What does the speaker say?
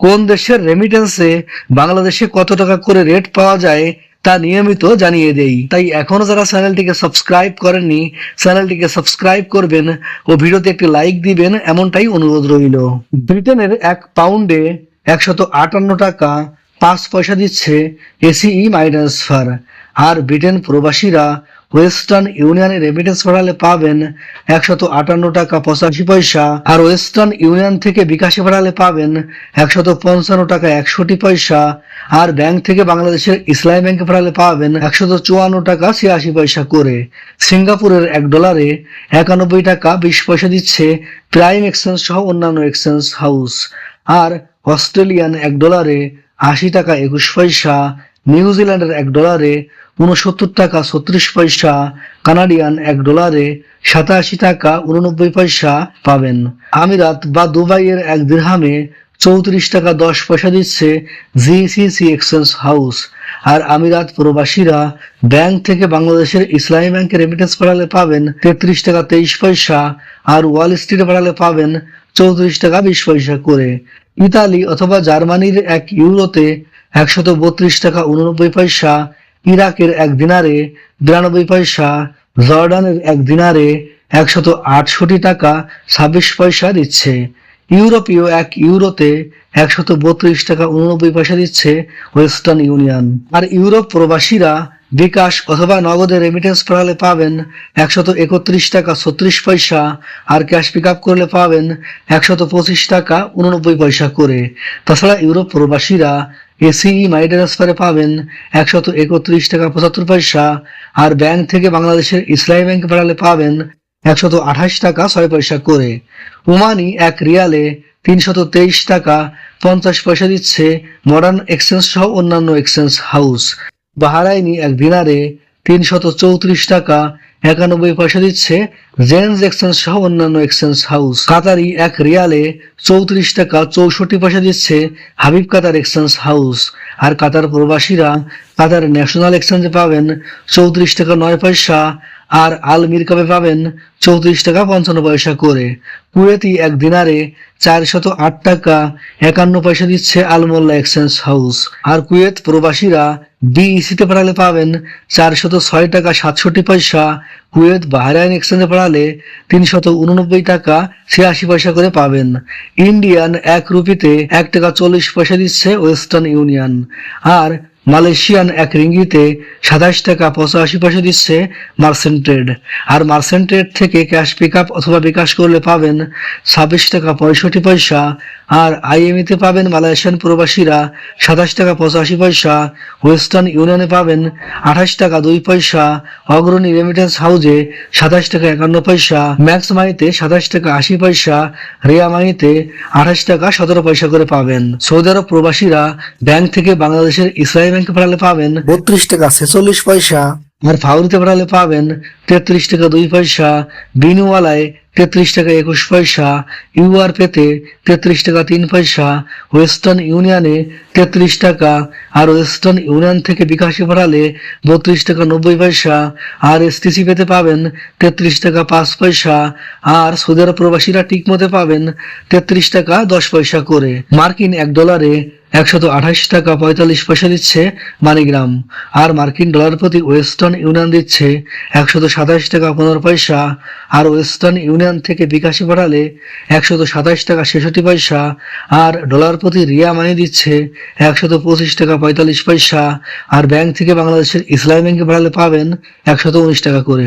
কোন দেশের রেমিটেন্সে বাংলাদেশে কত টাকা করে রেট পাওয়া যায় তা নিয়মিত জানিয়ে দেই। তাই এখনও যারা চ্যানেলটিকে সাবস্ক্রাইব করেননি, চ্যানেলটিকে সাবস্ক্রাইব করবেন ও ভিডিওতে একটি লাইক দিবেন, এমনটাই অনুরোধ রইল। ব্রিটেনের এক পাউন্ডে একশত আটান্ন টাকা পাঁচ পয়সা দিচ্ছে এসিই মাই ট্রান্সফার আর ব্রিটেন প্রবাসীরা ওয়েস্টার্ন ইউনিয়নে রেমিটেন্স পাঠালে পাবেন একশত আটান্ন টাকা পঁচাশি পয়সা, আর ওয়েস্টার্ন ইউনিয়ন থেকে বিকাশে পাঠালে পাবেন একশত পঞ্চান্ন টাকা একষট্টি পয়সা, আর ব্যাংক থেকে বাংলাদেশের ইসলামী ব্যাংকে পাঠালে পাবেন একশত চুয়ান্ন টাকা ছিয়াশি পয়সা করে। সিঙ্গাপুরের এক ডলারে একানব্বই টাকা বিশ পয়সা দিচ্ছে প্রাইম এক্সচেঞ্জ সহ অন্যান্য এক্সচেঞ্জ হাউস আর অস্ট্রেলিয়ান এক ডলারে আশি টাকা একুশ পয়সা, নিউজিল্যান্ডের এক ডলারে উনসত্তর টাকা ছত্রিশ পয়সা, কানাডিয়ান এক ডলারে সাতাশি টাকা উননব্বই পয়সা পাবেন। আমিরাত বা দুবাইয়ের এক দিরহামে চৌত্রিশ টাকা দশ পয়সা দিচ্ছে জিসিসি এক্সচেঞ্জ হাউস। আর আমিরাত প্রবাসীরা ব্যাংক থেকে বাংলাদেশের ইসলামী ব্যাংকে রেমিটেন্স পাঠালে পাবেন তেত্রিশ টাকা তেইশ পয়সা আর ওয়াল স্ট্রিটে পাঠালে পাবেন চৌত্রিশ টাকা বিশ পয়সা করে। ইতালি অথবা জার্মানির এক ইউরোতে একশত বত্রিশ টাকা উননব্বই পয়সা ইরাকের এক দিনারে বিরানব্বই পয়সা, জর্ডানের এক দিনারে একশত আটষট্টি টাকা ছাব্বিশ পয়সা দিচ্ছে। ইউরোপীয় এক ইউরোতে একশত বত্রিশ টাকা উননব্বই পয়সা দিচ্ছে ওয়েস্টার্ন ইউনিয়ন। আর ইউরোপ প্রবাসীরা বিকাশ অথবা নগদে রেমিটেন্স পাঠালে পাবেন একশত একত্রিশ টাকা ছত্রিশ পয়সা, আর ক্যাশ পিক আপ করলে পাবেন একশত পঁচিশ টাকা উননব্বই পয়সা করে। তাছাড়া ইউরোপ প্রবাসীরা এসিই মাই ট্রান্সফারে পাবেন একশত একত্রিশ টাকা পঁচাত্তর পয়সা, আর ব্যাংক থেকে বাংলাদেশের ইসলামী ব্যাংকে পাঠালে পাবেন একশত আঠাশ টাকা ছয় পয়সা করে। ওমানি এক রিয়ালে তিনশত তেইশ টাকা পঞ্চাশ পয়সা দিচ্ছে মডার্ন এক্সচেঞ্জ সহ অন্যান্য এক্সচেঞ্জ হাউস। বাহারাইনি এক দিনারে তিনশত চৌত্রিশ টাকা একানব্বই পয়সা দিচ্ছে জেন্স এক্সচেঞ্জ সহ অন্যান্য এক্সচেঞ্জ হাউস কাতারি এক রিয়ালে চৌত্রিশ টাকা চৌষট্টি পয়সা দিচ্ছে হাবিব কাতার এক্সচেঞ্জ হাউস আর কাতার প্রবাসীরা কাতার ন্যাশনাল এক্সচেঞ্জে পাবেন চৌত্রিশ টাকা নয় পয়সা আর আল মিরকাবে পাবেন? চৌত্রিশ টাকা পঞ্চান্ন পয়সা করে। কুয়েতি এক দিনারে চারশত আট টাকা, একান্ন পয়সা দিচ্ছে আলমোল্লা এক্সচেঞ্জ হাউস। আর কুয়েত প্রবাসীরা বিইসিতে পাঠালে পাবেন চারশত ছয় টাকা সাতষট্টি পয়সা, কুয়েত বাহরাইন এক্সচেঞ্জে পাঠালে তিনশত উননব্বই টাকা ছিয়াশি পয়সা করে পাবেন। ইন্ডিয়ান এক রুপিতে এক টাকা চল্লিশ পয়সা দিচ্ছে ওয়েস্টার্ন ইউনিয়ন। আর মালয়েশিয়ান এক রিঙ্গিতে সাতাশ টাকা পঁচাশি পয়সা দিচ্ছে মার্সেন্ট ট্রেড। আর মার্সেন্ট ট্রেড থেকে ক্যাশ পিক অথবা বিকাশ করলে পাবেন ছাব্বিশ টাকা পঁয়ষট্টি পয়সা আর আইএমইতে পাবেন মালয়েশিয়ান প্রবাসীরা সাতাশ টাকা পঁচাশি পয়সা, ওয়েস্টার্ন ইউনিয়নে পাবেন আঠাশ টাকা দুই পয়সা, অগ্রণী রেমিটেন্স হাউজে সাতাশ টাকা একান্ন পয়সা ম্যাক্স মাইতে সাতাশ টাকা আশি পয়সা, রিয়া মাইতে আঠাশ টাকা সতেরো পয়সা করে পাবেন। সৌদি আরব প্রবাসীরা ব্যাংক থেকে বাংলাদেশের ইসলামী ব্যাংকে পাঠালে পাবেন বত্রিশ টাকা ছেচল্লিশ পয়সা আর ফাউরিতে পাঠালে পাবেন তেত্রিশ টাকা দুই পয়সা। বিনুওয়ালায় তেত্রিশ টাকা একুশ পয়সা ইউআর পেতে তেত্রিশ টাকা তিন পয়সা ওয়েস্টার্ন ইউনিয়নে তেত্রিশ টাকা, আর ওয়েস্টার্ন ইউনিয়ন থেকে বিকাশে ভরালে বত্রিশ টাকা নব্বই পয়সা, আর এসটিসি পেতে পাবেন তেত্রিশ টাকা পাঁচ পয়সা, আর সৌদি আরব প্রবাসীরা ঠিক মতে পাবেন তেত্রিশ টাকা দশ পয়সা করে। মার্কিন এক ডলারে একশত আঠাশ টাকা পঁয়তাল্লিশ পয়সা দিচ্ছে মানিগ্রাম। আর মার্কিন ডলার প্রতি ওয়েস্টার্ন ইউনিয়ন দিচ্ছে একশত সাতাশ টাকা পনেরো পয়সা। আর ওয়েস্টার্ন ইউনিয়ন থেকে বিকাশে পাঠালে একশত সাতাশ টাকা ছেষট্টি পয়সা। আর ডলার প্রতি রিয়া মানি দিচ্ছে একশত পঁচিশ টাকা পঁয়তাল্লিশ পয়সা। আর ব্যাংক থেকে বাংলাদেশের ইসলামী ব্যাংকে পাঠালে পাবেন একশত উনিশ টাকা করে।